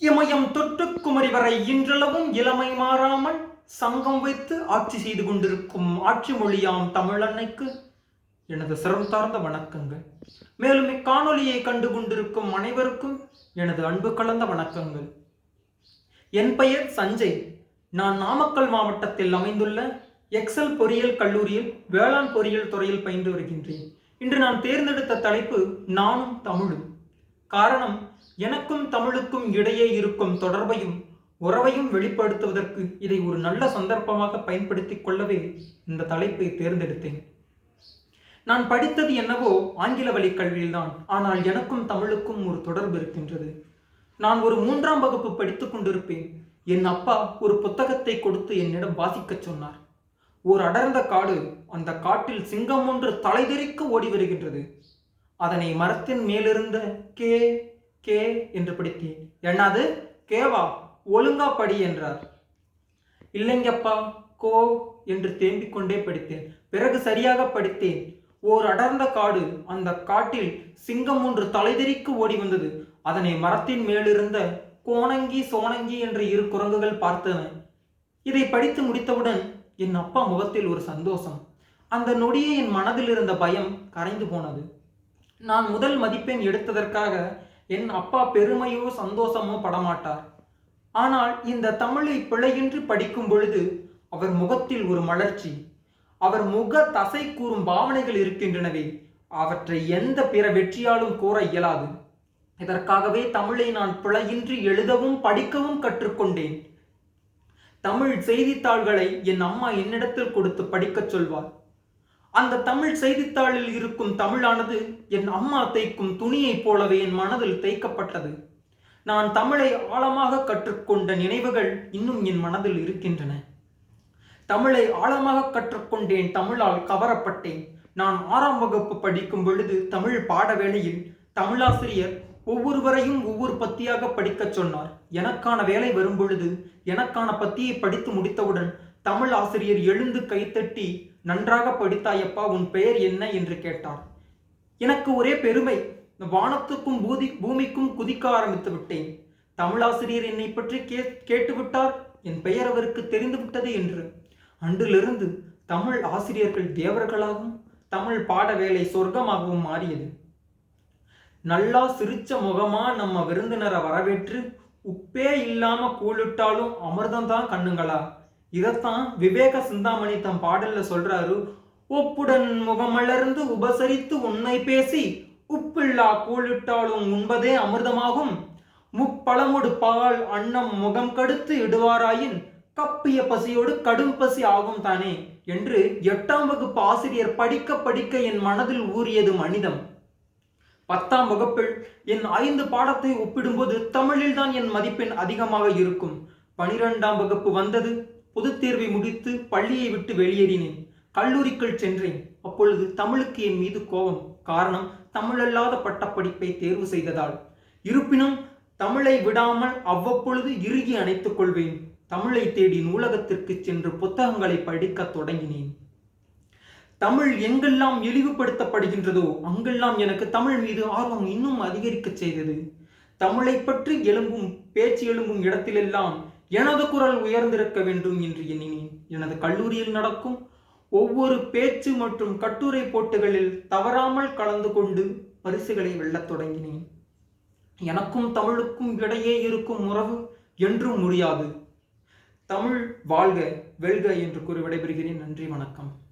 இமயம் தொட்டு குமரி வரை இன்றளவும் இளமை மாறாமல் சங்கம் வைத்து ஆட்சி செய்து கொண்டிருக்கும் ஆட்சி மொழியாம் தமிழன்னைக்கு எனது சிரம் சார்ந்த வணக்கங்கள். மேலும் இக்காணொலியை கண்டு கொண்டிருக்கும் அனைவருக்கும் எனது அன்பு கலந்த வணக்கங்கள். என் பெயர் சஞ்சய். நான் நாமக்கல் மாவட்டத்தில் அமைந்துள்ள எக்ஸல் பொறியியல் கல்லூரியில் வேளாண் பொறியியல் துறையில் பயின்று வருகின்றேன். இன்று நான் தேர்ந்தெடுத்த தலைப்பு நானும் தமிழும். காரணம் எனக்கும் தமிழுக்கும் இடையே இருக்கும் தொடர்பையும் உறவையும் வெளிப்படுத்துவதற்கு இதை ஒரு நல்ல சந்தர்ப்பமாக பயன்படுத்திக் கொள்ளவே இந்த தலைப்பை தேர்ந்தெடுத்தேன். நான் படித்தது என்னவோ ஆங்கில வழி கல்வியில்தான் ஆனால் எனக்கும் தமிழுக்கும் ஒரு தொடர்பு இருக்கின்றது. நான் ஒரு மூன்றாம் வகுப்பு படித்து கொண்டிருப்பேன். என் அப்பா ஒரு புத்தகத்தை கொடுத்து என்னிடம் வாசிக்கச் சொன்னார். ஓர் அடர்ந்த காடு அந்த காட்டில் சிங்கம் ஒன்று தலைதெறிக்க ஓடி வருகின்றது. அதனை மரத்தின் மேலிருந்த கே. கே என்று படித்தேன் என்னது? கேவா. ஒழுங்கா படி என்றார். இல்லைங்கப்பா கோ என்று தேம்பிக் கொண்டே படித்தேன். பிறகு சரியாக படித்தேன். ஓர் அடர்ந்த காடு. அந்த காட்டில் சிங்கம் ஒன்று தலைதெறிக்கு ஓடி வந்தது. அதனை மரத்தின் மேலிருந்த கோணங்கி சோனங்கி என்ற இரு குரங்குகள் பார்த்தன. இதை படித்து முடித்தவுடன் என் அப்பா முகத்தில் ஒரு சந்தோஷம். அந்த நொடியே என் மனதில் இருந்த பயம் கரைந்து போனது. நான் முதல் மதிப்பெண் எடுத்ததற்காக என் அப்பா பெருமையோ சந்தோஷமோ படமாட்டார். ஆனால் இந்த தமிழை பிழையின்றி படிக்கும் பொழுது அவர் முகத்தில் ஒரு மலர்ச்சி அவர் முக தசை கூறும் பாவனைகள் இருக்கின்றனவே அவற்றை எந்த பிற வெற்றியாலும் கூற இயலாது. இதற்காகவே தமிழை நான் பிழையின்றி எழுதவும் படிக்கவும் கற்றுக்கொண்டேன். தமிழ் செய்தித்தாள்களை என் அம்மா என்னிடத்தில் கொடுத்து படிக்கச் சொல்வார். அந்த தமிழ் செய்தித்தாளில் இருக்கும் தமிழானது என் அம்மா தைக்கும் துணியைப் போலவே என் மனதில் தைக்கப்பட்டது நான் தமிழை ஆழமாக கற்றுக்கொண்ட நினைவுகள் இன்னும் என் மனதில் இருக்கின்றன. தமிழை ஆழமாக கற்றுக்கொண்டேன் தமிழால் கவரப்பட்டேன். நான் ஆறாம் வகுப்பு படிக்கும் பொழுது தமிழ் பாட வேளையில் தமிழாசிரியர் ஒவ்வொருவரையும் ஒவ்வொரு பத்தியாக படிக்கச் சொன்னார். எனக்கான வேலை வரும் பொழுது எனக்கான பத்தியை படித்து முடித்தவுடன் தமிழ் ஆசிரியர் எழுந்து கைத்தட்டி நன்றாக படித்தாயப்பா உன் பெயர் என்ன என்று கேட்டார் எனக்கு ஒரே பெருமை வானத்துக்கும் பூதி பூமிக்கும் குதிக்க ஆரம்பித்து விட்டேன். தமிழாசிரியர் என்னை பற்றி கே கேட்டுவிட்டார்? என் பெயர் அவருக்கு தெரிந்துவிட்டது என்று. அன்றிலிருந்து தமிழ் ஆசிரியர்கள் தேவர்களாகவும் தமிழ் பாட வேலை சொர்க்கமாகவும் மாறியது. நல்லா சிரிச்ச முகமா நம்ம விருந்தினரை வரவேற்று உப்பே இல்லாம கூலிட்டாலும் அமிர்தம் தான் கண்ணுங்களா? இதைத்தான் விவேக சிந்தாமணி தம் பாடல்ல சொல்றாரு ஒப்புடன் முகமலர்ந்து உபசரித்து உன்னை பேசி உப்பில்லா கூலிட்டாலும் உண்பதே அமிர்தமாகும். முப்பழமுடு பால் அன்னம் முகம் கடுத்து இடுவாராயின் கப்பிய பசியோடு கடும் பசி ஆகும் தானே? என்று எட்டாம் வகுப்பு ஆசிரியர் படிக்க படிக்க என் மனதில் ஊறியது மனிதம். பத்தாம் வகுப்பில் என் ஐந்து பாடத்தை ஒப்பிடும்போது தமிழில்தான் என் மதிப்பெண் அதிகமாக இருக்கும். பனிரெண்டாம் வகுப்பு வந்தது பொதுத் தேர்வை முடித்து பள்ளியை விட்டு வெளியேறினேன். கல்லூரிக்குள் சென்றேன். அப்பொழுது தமிழுக்கு என் மீது கோபம். காரணம் தமிழல்லாத பட்டப்படிப்பை தேர்வு செய்ததால். இருப்பினும் தமிழை விடாமல் அவ்வப்பொழுது இறுகி அணைத்துக் கொள்வேன். தமிழை தேடி நூலகத்திற்கு சென்று புத்தகங்களை படிக்கத் தொடங்கினேன். தமிழ் எங்கெல்லாம் இழிவுபடுத்தப்படுகின்றதோ அங்கெல்லாம் எனக்கு தமிழ் மீது ஆர்வம் இன்னும் அதிகரிக்க செய்தது. தமிழை பற்றி எழும்பும் பேச்சு எழும்பும் இடத்திலெல்லாம் எனது குரல் உயர்ந்திருக்க வேண்டும் என்று எண்ணினேன். எனது கல்லூரியில் நடக்கும் ஒவ்வொரு பேச்சு மற்றும் கட்டுரை போட்டிகளில் தவறாமல் கலந்து கொண்டு பரிசுகளை வெல்லத் தொடங்கினேன். எனக்கும் தமிழுக்கும் இடையே இருக்கும் உறவு என்றும் முடியாது. தமிழ் வாழ்க வெல்க என்று கூறி விடைபெறுகிறேன். நன்றி வணக்கம்.